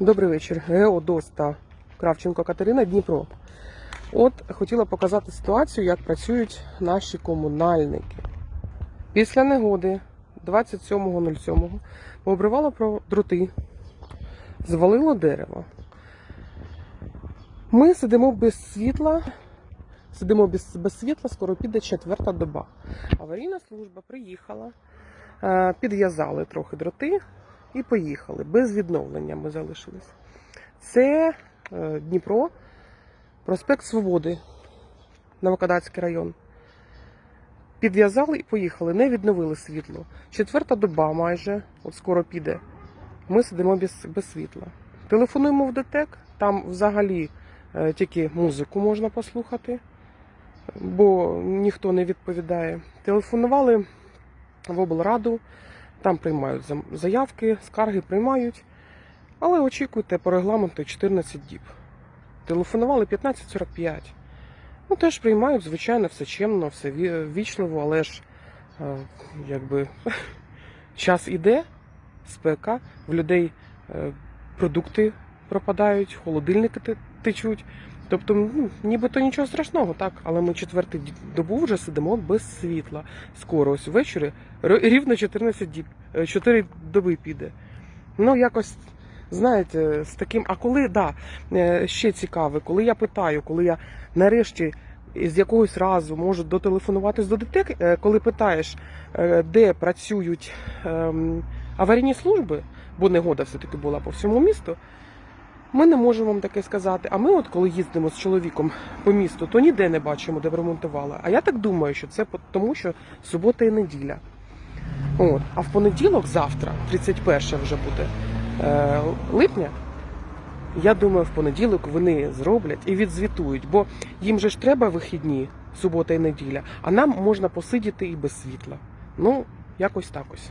Добрий вечір. Геодоста Кравченко Катерина, Дніпро. От хотіла показати ситуацію, як працюють наші комунальники. Після негоди 27.07 пообривало про дроти, звалило дерево. Ми сидимо без світла, сидимо без, без світла, скоро піде четверта доба. Аварійна служба приїхала, е, підв'язали трохи дроти і поїхали. Без відновлення ми залишились. Це е, Дніпро, проспект Свободи, Новокадацький район. Підв'язали і поїхали, не відновили світло. Четверта доба майже, от скоро піде. Ми сидимо без, без світла. Телефонуємо в ДТЕК, там взагалі е, тільки музику можна послухати, бо ніхто не відповідає. Телефонували в облраду, там приймають заявки, скарги приймають, але очікуйте по регламенту 14 діб. Телефонували 15.45. Ну, теж приймають, звичайно, все чемно, все вічливо, але ж е, якби час іде, спека, в людей е, продукти пропадають, холодильники течуть. Тобто, ну, нібито нічого страшного, так, але ми четверту добу вже сидимо без світла. Скоро ось ввечері рівно 14 діб, 4 доби піде. Ну, якось, знаєте, з таким. А коли, да, е, ще цікаве, коли я питаю, коли я нарешті з якогось разу можу дотелефонуватись до ДТЕК, е, коли питаєш, е, де працюють ем, аварійні служби, бо негода все-таки була по всьому місту. Ми не можемо вам таке сказати. А ми, от коли їздимо з чоловіком по місту, то ніде не бачимо, де б. А я так думаю, що це тому, що субота і неділя. От. А в понеділок, завтра, 31 вже буде е, липня, я думаю, в понеділок вони зроблять і відзвітують, бо їм же ж треба вихідні, субота і неділя, а нам можна посидіти і без світла. Ну, якось так ось.